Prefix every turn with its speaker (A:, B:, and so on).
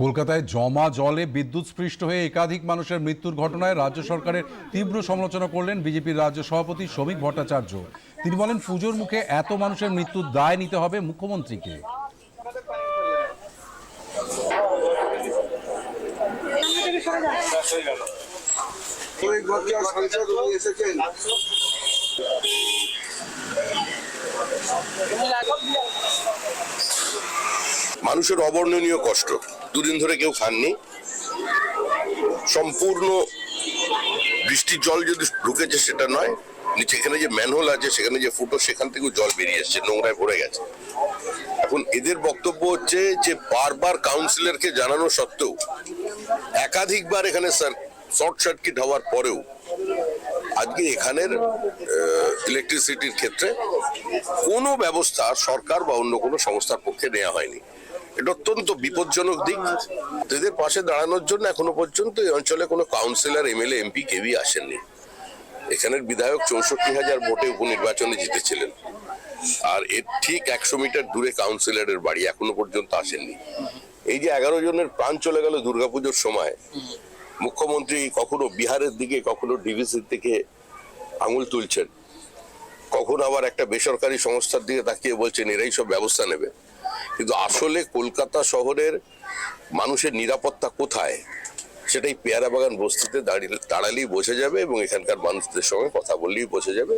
A: কলকাতায় জমা জলে বিদ্যুৎ স্পৃষ্ট হয়ে একাধিক মানুষের মৃত্যুর ঘটনায় রাজ্য সরকারের তীব্র সমালোচনা করলেন বিজেপির রাজ্য সভাপতি শ্রমিক ভট্টাচার্য। তিনি বলেন, পুজোর মুখে এত মানুষের মৃত্যুর দায় নিতে হবে মুখ্যমন্ত্রীকে।
B: মানুষের অবর্ণনীয় কষ্ট। দুদিন ধরে কেউ খাননি। সম্পূর্ণ বৃষ্টির জল যদি ঢুকেছে সেটা নয় এখানে যে ম্যানহোল আছে, সেখানে যে ফুটো, সেখান থেকেও জল বেরিয়ে এসছে, নোংরায় ভরে গেছে। এখন এদের বক্তব্য হচ্ছে যে বারবার কাউন্সিলরকে জানানো সত্ত্বেও একাধিকবার এখানে শর্ট সার্কিট হওয়ার পরেও আজকে এখানের ইলেকট্রিসিটির ক্ষেত্রে কোনো ব্যবস্থা সরকার বা অন্য কোনো সংস্থার পক্ষে নেওয়া হয়নি। এটা অত্যন্ত বিপজ্জনক দিক। এদের পাশে দাঁড়ানোর জন্য এখনও পর্যন্ত এই অঞ্চলে কোনো কাউন্সিলর এমএলএ এমপি কেউই আসেননি। এখানের বিধায়ক চৌষট্টি হাজার ভোটে উপনির্বাচনে জিতেছিলেন। আর এর ঠিক একশো মিটার দূরে কাউন্সিলরের বাড়ি এখনও পর্যন্ত আসেননি। এই যে এগারো জনের প্রাণ চলে গেল দুর্গাপুজোর সময়, মুখ্যমন্ত্রী কখনো বিহারের দিকে, কখনো ডিভিসির দিকে আঙুল তুলছেন। কখন আবার একটা বেসরকারি সংস্থার দিকে তাকিয়ে বলছেন, এরাই সব ব্যবস্থা নেবে। কিন্তু আসলে কলকাতা শহরের মানুষের নিরাপত্তা কোথায়, সেটাই পেয়ারা বাগান বস্তিতে দাঁড়িয়ে, দাঁড়ালেই বোঝা যাবে এবং এখানকার মানুষদের সঙ্গে কথা বললেই বোঝা যাবে।